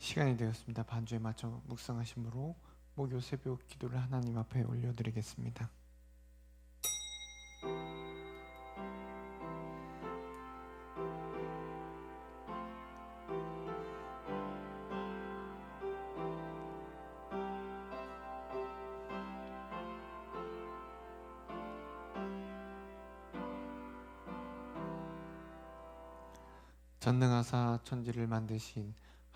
시간이 되었습니다. 반주에 맞춰 묵상하심으로 목요 새벽 기도를 하나님 앞에 올려드리겠습니다. 전능하사 천지를 만드신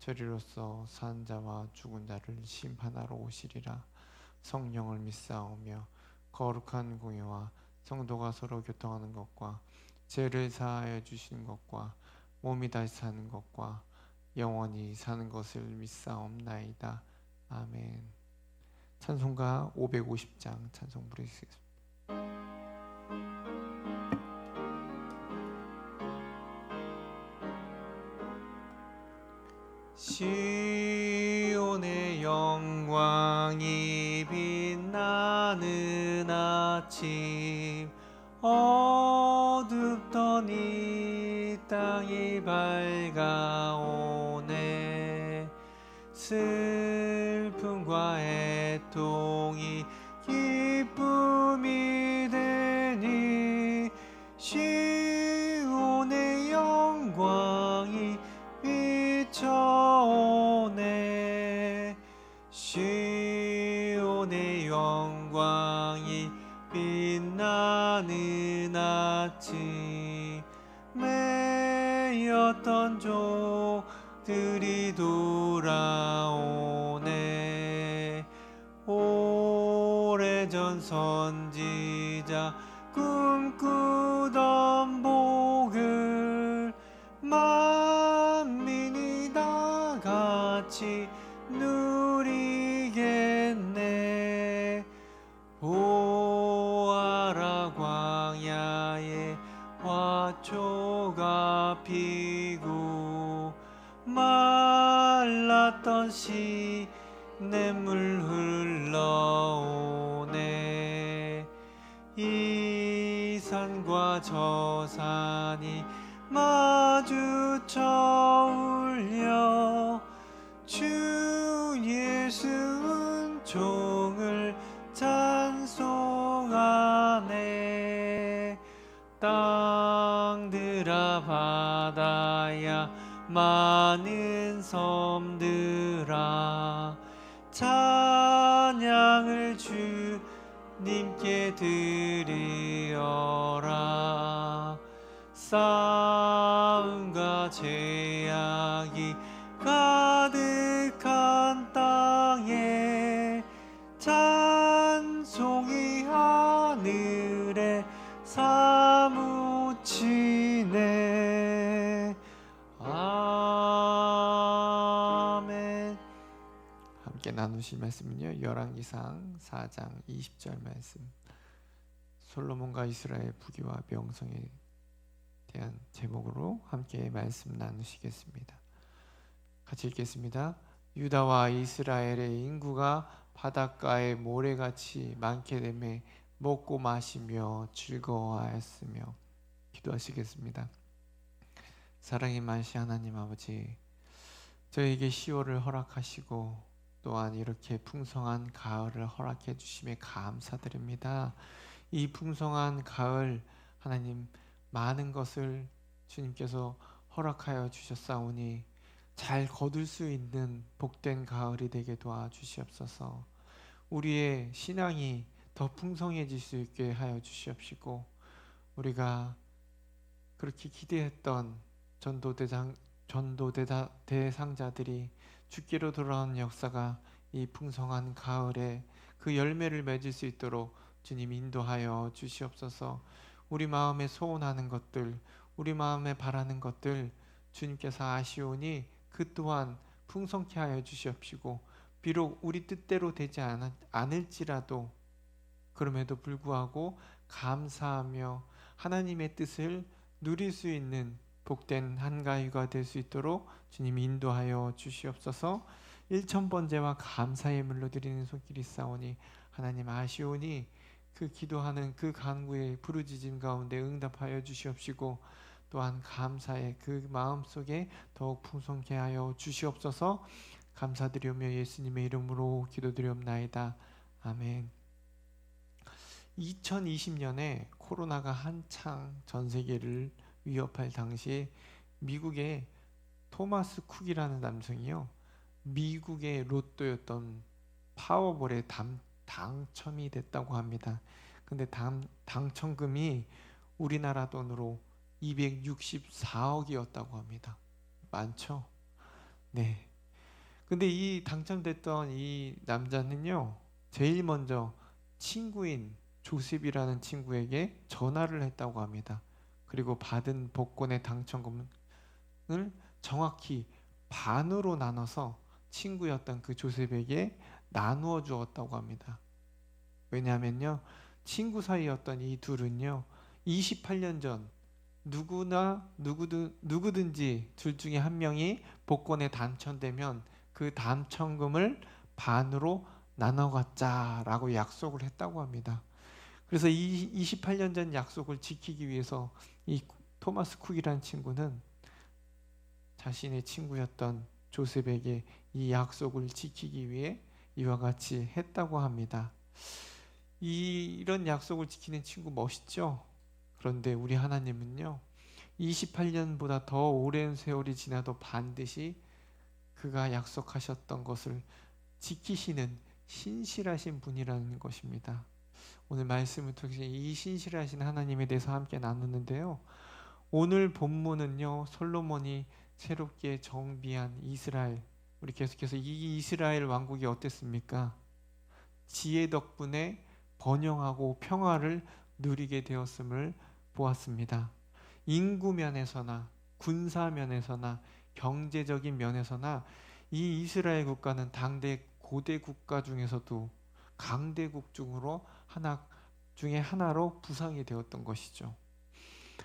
저리로서 산 자와 죽은 자를 심판하러 오시리라. 성령을 믿사오며 거룩한 공예와 성도가 서로 교통하는 것과 죄를 사하여 주시는 것과 몸이 다시 사는 것과 영원히 사는 것을 믿사옵나이다. 아멘. 찬송가 550장 찬송 부르시겠습니다. 시온의 영광이 빛나는 아침 어둡던 이 땅이 밝아오네. 슬 오래전 선지자 꿈꾸던 복을 만민이 다 같이 누 저 산이 마주쳐 울려 주 예수 은총을 찬송하네. 땅들아 바다야 많은 섬들아 찬양을 주 님께 드리어라. 싸움과 죄악이 가 나누실 말씀은요 열왕기상 4장 20절 말씀 솔로몬과 이스라엘 부귀와 명성에 대한 제목으로 함께 말씀 나누시겠습니다. 같이 읽겠습니다. 유다와 이스라엘의 인구가 바닷가의 모래같이 많게 되매 먹고 마시며 즐거워하였으며 기도하시겠습니다. 사랑의 만시 하나님 아버지 저에게 10월을 허락하시고 또한 이렇게 풍성한 가을을 허락해 주심에 감사드립니다. 이 풍성한 가을 하나님 많은 것을 주님께서 허락하여 주셨사오니 잘 거둘 수 있는 복된 가을이 되게 도와 주시옵소서. 우리의 신앙이 더 풍성해질 수 있게 하여 주시옵시고 우리가 그렇게 기대했던 전도 대상 전도 대상자들이 죽기로 돌아온 역사가 이 풍성한 가을에 그 열매를 맺을 수 있도록 주님 인도하여 주시옵소서. 우리 마음에 소원하는 것들, 우리 마음에 바라는 것들 주님께서 아시오니 그 또한 풍성케 하여 주시옵시고 비록 우리 뜻대로 되지 않, 않을지라도 그럼에도 불구하고 감사하며 하나님의 뜻을 누릴 수 있는 복된 한가위가 될 수 있도록 주님 인도하여 주시옵소서. 일천번제와 감사의 물로 드리는 손길이 싸우니 하나님 아시오니 그 기도하는 그 간구의 부르짖음 가운데 응답하여 주시옵시고 또한 감사의 그 마음 속에 더욱 풍성케 하여 주시옵소서. 감사드리오며 예수님의 이름으로 기도드리옵나이다. 아멘. 2020년에 코로나가 한창 전 세계를 위협할 당시에 미국의 토마스 쿡이라는 남성이요. 미국의 로또였던 파워볼에 당, 당첨이 됐다고 합니다. 근데 당, 당첨금이 우리나라 돈으로 264억이었다고 합니다. 많죠? 네. 근데 이 당첨됐던 이 남자는요. 제일 먼저 친구인 조셉이라는 친구에게 전화를 했다고 합니다. 그리고 받은 복권의 당첨금을 정확히 반으로 나눠서 친구였던 그 조셉에게 나누어 주었다고 합니다. 왜냐하면요. 친구 사이였던 이 둘은요. 28년 전 누구나 누구든 누구든지 둘 중에 한 명이 복권에 당첨되면 그 당첨금을 반으로 나눠 갖자라고 약속을 했다고 합니다. 그래서 이 28년 전 약속을 지키기 위해서 이 토마스 쿡이라는 친구는 자신의 친구였던 조셉에게 이 약속을 지키기 위해 이와 같이 했다고 합니다. 이, 이런 약속을 지키는 친구 멋있죠? 그런데 우리 하나님은요, 28년보다 더 오랜 세월이 지나도 반드시 그가 약속하셨던 것을 지키시는 신실하신 분이라는 것입니다. 오늘 말씀을 통해 이 신실하신 하나님에 대해서 함께 나누는데요. 오늘 본문은요. 솔로몬이 새롭게 정비한 이스라엘 우리 계속해서 이 이스라엘 왕국이 어땠습니까? 지혜 덕분에 번영하고 평화를 누리게 되었음을 보았습니다. 인구 면에서나 군사 면에서나 경제적인 면에서나 이 이스라엘 국가는 당대 고대 국가 중에서도 강대국 중으로 하나 중에 하나로 부상이 되었던 것이죠.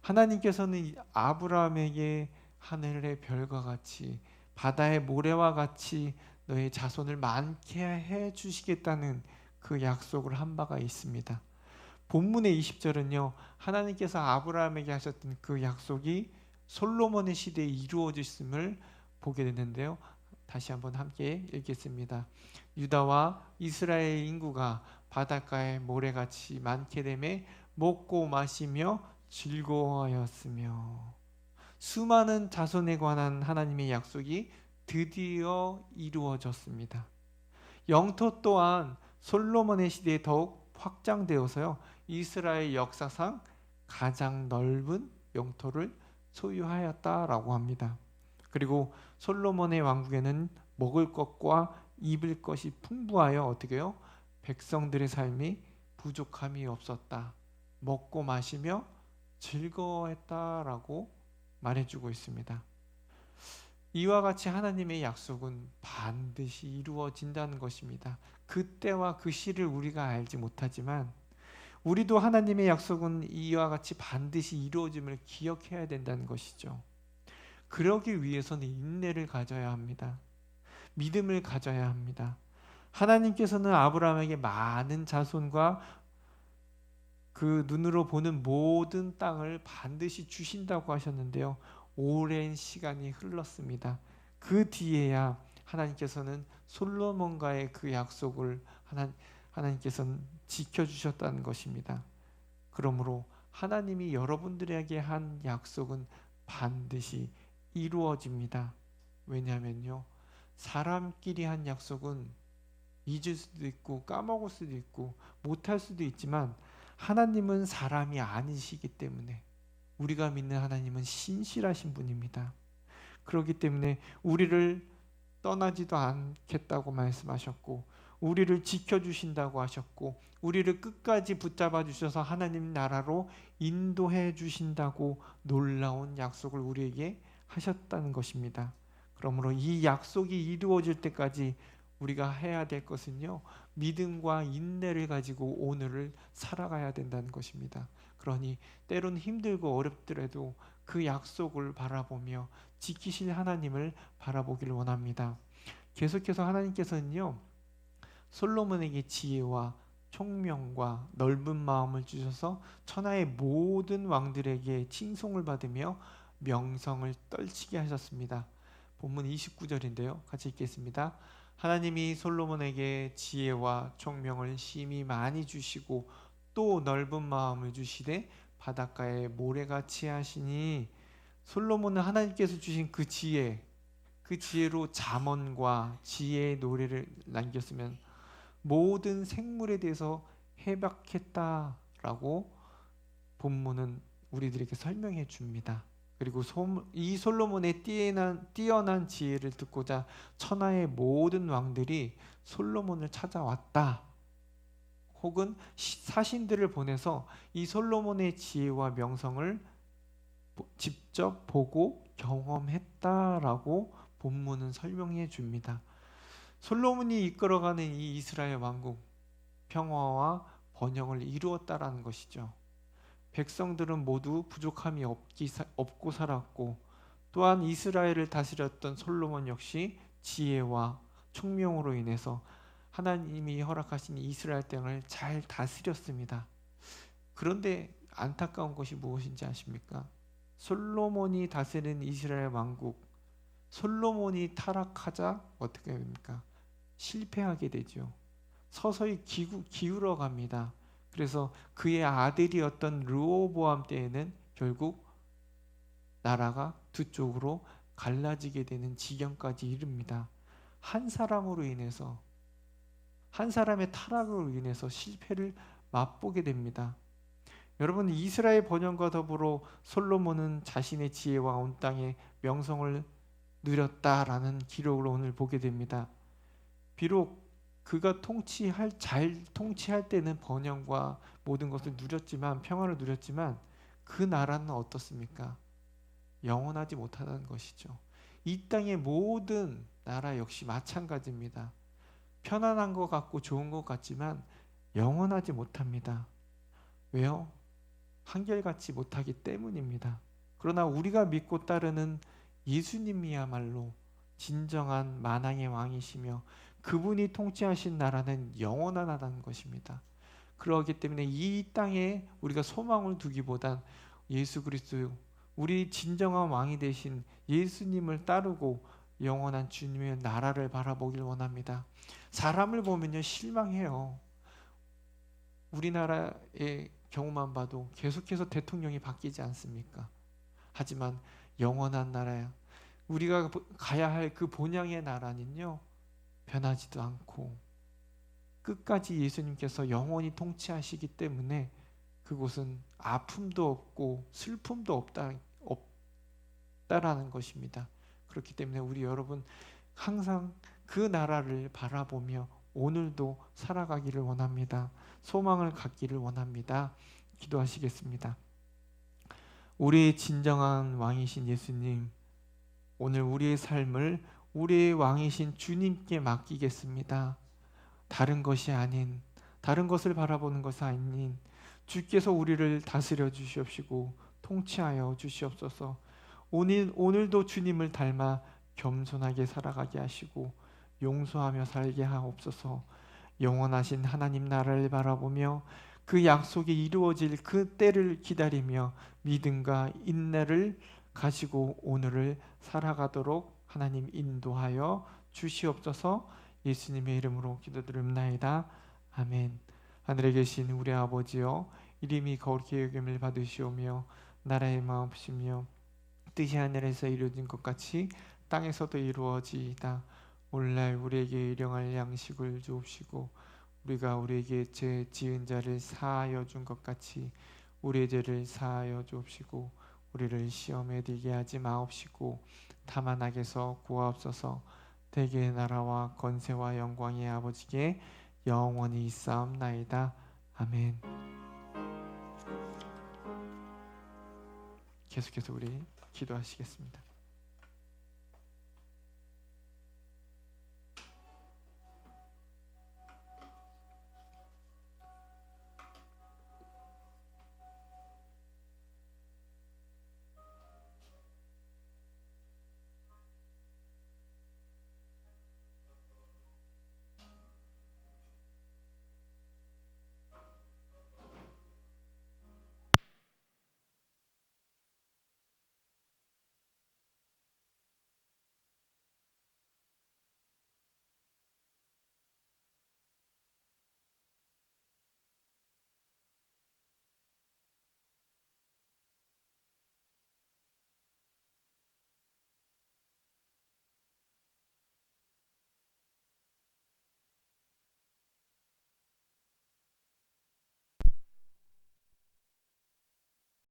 하나님께서는 아브라함에게 하늘의 별과 같이 바다의 모래와 같이 너의 자손을 많게 해 주시겠다는 그 약속을 한 바가 있습니다. 본문의 20절은요. 하나님께서 아브라함에게 하셨던 그 약속이 솔로몬의 시대에 이루어졌음을 보게 되는데요. 다시 한번 함께 읽겠습니다. 유다와 이스라엘 인구가 바닷가에 모래같이 많게 되매 먹고 마시며 즐거워하였으며 수많은 자손에 관한 하나님의 약속이 드디어 이루어졌습니다. 영토 또한 솔로몬의 시대에 더욱 확장되어서요. 이스라엘 역사상 가장 넓은 영토를 소유하였다라고 합니다. 그리고 솔로몬의 왕국에는 먹을 것과 입을 것이 풍부하여 어떻게요? 백성들의 삶이 부족함이 없었다. 먹고 마시며 즐거워했다라고 말해주고 있습니다. 이와 같이 하나님의 약속은 반드시 이루어진다는 것입니다. 그때와 그 시를 우리가 알지 못하지만 우리도 하나님의 약속은 이와 같이 반드시 이루어짐을 기억해야 된다는 것이죠. 그러기 위해서는 인내를 가져야 합니다. 믿음을 가져야 합니다. 하나님께서는 아브라함에게 많은 자손과 그 눈으로 보는 모든 땅을 반드시 주신다고 하셨는데요. 오랜 시간이 흘렀습니다. 그 뒤에야 하나님께서는 솔로몬과의 그 약속을 하나, 하나님께서는 지켜주셨다는 것입니다. 그러므로 하나님이 여러분들에게 한 약속은 반드시 이루어집니다. 왜냐하면요. 사람끼리 한 약속은 잊을 수도 있고 까먹을 수도 있고 못할 수도 있지만 하나님은 사람이 아니시기 때문에 우리가 믿는 하나님은 신실하신 분입니다. 그렇기 때문에 우리를 떠나지도 않겠다고 말씀하셨고 우리를 지켜주신다고 하셨고 우리를 끝까지 붙잡아 주셔서 하나님 나라로 인도해 주신다고 놀라운 약속을 우리에게 하셨다는 것입니다. 그러므로 이 약속이 이루어질 때까지 우리가 해야 될 것은요. 믿음과 인내를 가지고 오늘을 살아가야 된다는 것입니다. 그러니 때론 힘들고 어렵더라도 그 약속을 바라보며 지키실 하나님을 바라보기를 원합니다. 계속해서 하나님께서는요. 솔로몬에게 지혜와 총명과 넓은 마음을 주셔서 천하의 모든 왕들에게 칭송을 받으며 명성을 떨치게 하셨습니다. 본문 29절인데요. 같이 읽겠습니다. 하나님이 솔로몬에게 지혜와 총명을 심히 많이 주시고 또 넓은 마음을 주시되 바닷가에 모래같이 하시니 솔로몬은 하나님께서 주신 그 지혜 그 지혜로 잠언과 지혜의 노래를 남겼으면 모든 생물에 대해서 해박했다라고 본문은 우리들에게 설명해 줍니다. 그리고 소- 이 솔로몬의 뛰어난, 뛰어난 지혜를 듣고자 천하의 모든 왕들이 솔로몬을 찾아왔다. 혹은 시- 사신들을 보내서 이 솔로몬의 지혜와 명성을 보- 직접 보고 경험했다라고 본문은 설명해 줍니다. 솔로몬이 이끌어가는 이 이스라엘 왕국 평화와 번영을 이루었다라는 것이죠. 백성들은 모두 부족함이 없기, 사- 없고 살았고 또한 이스라엘을 다스렸던 솔로몬 역시 지혜와 총명으로 인해서 하나님이 허락하신 이스라엘 땅을 잘 다스렸습니다. 그런데 안타까운 것이 무엇인지 아십니까? 솔로몬이 다스린 이스라엘 왕국 솔로몬이 타락하자 어떻게 됩니까? 실패하게 되죠. 서서히 기울어 갑니다. 그래서 그의 아들이었던 르호보암 때에는 결국 나라가 두 쪽으로 갈라지게 되는 지경까지 이릅니다. 한 사람으로 인해서 한 사람의 타락으로 인해서 실패를 맛보게 됩니다. 여러분 이스라엘 번영과 더불어 솔로몬은 자신의 지혜와 온 땅의 명성을 누렸다라는 기록을 오늘 보게 됩니다. 비록 그가 통치할 잘 통치할 때는 번영과 모든 것을 누렸지만 평화를 누렸지만 그 나라는 어떻습니까? 영원하지 못하다는 것이죠. 이 땅의 모든 나라 역시 마찬가지입니다. 편안한 것 같고 좋은 것 같지만 영원하지 못합니다. 왜요? 한결같이 못하기 때문입니다. 그러나 우리가 믿고 따르는 예수님이야말로 진정한 만왕의 왕이시며 그분이 통치하신 나라는 영원하다는 것입니다. 그러기 때문에 이 땅에 우리가 소망을 두기보단 예수 그리스도 우리 진정한 왕이 되신 예수님을 따르고 영원한 주님의 나라를 바라보길 원합니다. 사람을 보면요 실망해요. 우리나라의 경우만 봐도 계속해서 대통령이 바뀌지 않습니까? 하지만 영원한 나라야. 우리가 가야 할 그 본향의 나라는요 변하지도 않고 끝까지 예수님께서 영원히 통치하시기 때문에 그곳은 아픔도 없고 슬픔도 없다 없다라는 것입니다. 그렇기 때문에 우리 여러분 항상 그 나라를 바라보며 오늘도 살아가기를 원합니다. 소망을 갖기를 원합니다. 기도하시겠습니다. 우리의 진정한 왕이신 예수님, 오늘 우리의 삶을 우리의 왕이신 주님께 맡기겠습니다. 다른 것이 아닌, 다른 것을 바라보는 것이 아닌, 주께서 우리를 다스려 주시옵시고 통치하여 주시옵소서. 오늘 오늘도 주님을 닮아 겸손하게 살아가게 하시고 용서하며 살게 하옵소서. 영원하신 하나님 나라를 바라보며 그 약속이 이루어질 그 때를 기다리며 믿음과 인내를 가지고 오늘을 살아가도록 하나님 인도하여 주시옵소서. 예수님의 이름으로 기도드립나이다. 아멘. 하늘에 계신 우리 아버지여 이름이 거룩히 여김을 받으시오며 나라의 마음이시며 뜻이 하늘에서 이루어진 것 같이 땅에서도 이루어지이다. 오늘날 우리에게 일용할 양식을 주옵시고 우리가 우리에게 죄 지은 자를 사하여 준 것 같이 우리의 죄를 사하여 주옵시고 우리를 시험에 들게 하지 마옵시고 다만 악에서 구하옵소서. 대개의 나라와 건세와 영광의 아버지께 영원히 있사옵나이다. 아멘. 계속해서 우리 기도하시겠습니다